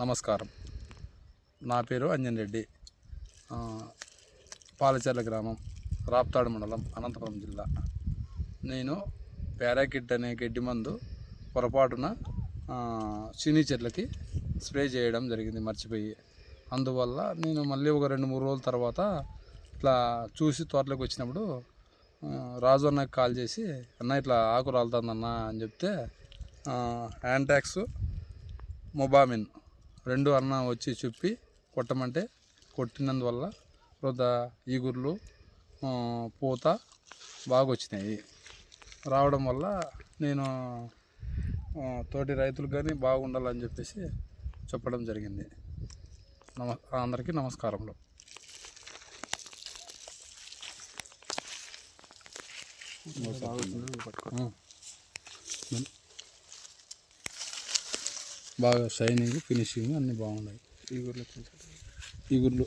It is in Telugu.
నమస్కారం. నా పేరు అంజన్ రెడ్డి. పాలచర్ల గ్రామం రాప్తాడు మండలం అనంతపురం జిల్లా. నేను పారాకిట్ అనే గడ్డి మందు పొరపాటున సినీ చెట్లకి స్ప్రే చేయడం జరిగింది మర్చిపోయి. అందువల్ల నేను మళ్ళీ ఒక రెండు మూడు రోజుల తర్వాత ఇట్లా చూసి తోటలోకి వచ్చినప్పుడు రాజు అన్నకి కాల్ చేసి అన్న ఇట్లా ఆకు రాలుతుందన్న అని చెప్తే యాంటాక్స్ మొబామిన్ రెండు అన్న వచ్చి చెప్పి కొట్టమంటే కొట్టినందువల్ల వృధ ఈగుర్లు పూత బాగా వచ్చినాయి రావడం వల్ల నేను తోటి రైతులకు కానీ బాగుండాలని చెప్పేసి చెప్పడం జరిగింది. నమ అందరికీ నమస్కారములు. ఆ. బాగా షైనింగ్ ఫినిషింగ్ అన్నీ బాగున్నాయి. ఈ ఊర్లో కొంచెం ఈగుర్లు